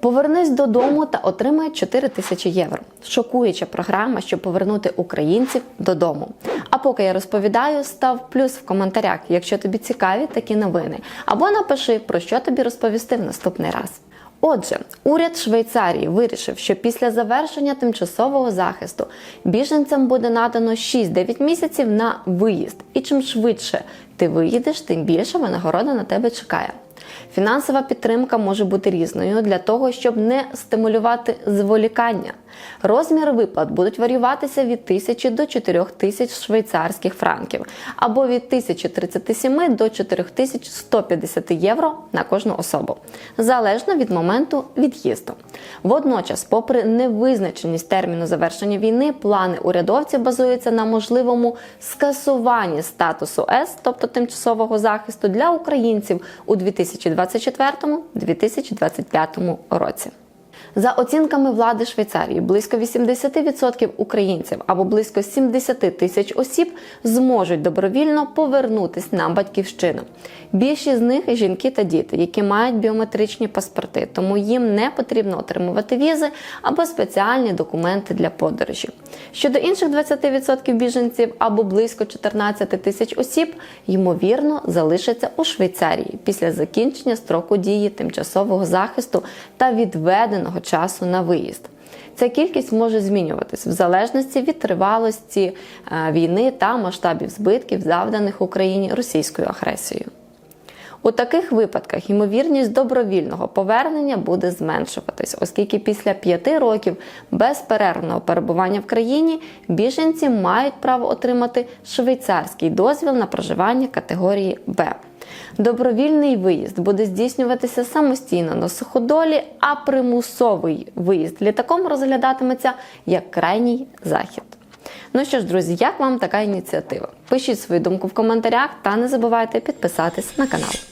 Повернись додому та отримай 4 тисячі євро. Шокуюча програма, щоб повернути українців додому. А поки я розповідаю, став плюс в коментарях, якщо тобі цікаві такі новини, або напиши, про що тобі розповісти в наступний раз. Отже, уряд Швейцарії вирішив, що після завершення тимчасового захисту біженцям буде надано 6-9 місяців на виїзд. І чим швидше ти виїдеш, тим більше винагорода на тебе чекає. Фінансова підтримка може бути різною для того, щоб не стимулювати зволікання. Розміри виплат будуть варіюватися від 1000 до 4000 швейцарських франків або від 1037 до 4150 євро на кожну особу, залежно від моменту від'їзду. Водночас, попри невизначеність терміну завершення війни, плани урядовців базуються на можливому скасуванні статусу С, тобто тимчасового захисту для українців у 2024-2025 році. За оцінками влади Швейцарії, близько 80% українців або близько 70 тисяч осіб зможуть добровільно повернутися на батьківщину. Більшість з них жінки та діти, які мають біометричні паспорти, тому їм не потрібно отримувати візи або спеціальні документи для подорожі. Щодо інших 20% біженців або близько 14 тисяч осіб, ймовірно, залишаться у Швейцарії після закінчення строку дії тимчасового захисту та відведеного часу на виїзд. Ця кількість може змінюватись в залежності від тривалості е, війни та масштабів збитків, завданих Україні російською агресією. У таких випадках ймовірність добровільного повернення буде зменшуватись, оскільки після п'яти років безперервного перебування в країні біженці мають право отримати швейцарський дозвіл на проживання категорії Б. Добровільний виїзд буде здійснюватися самостійно на суходолі, а примусовий виїзд літаком розглядатиметься як крайній захід. Ну що ж, друзі, як вам така ініціатива? Пишіть свою думку в коментарях та не забувайте підписатись на канал.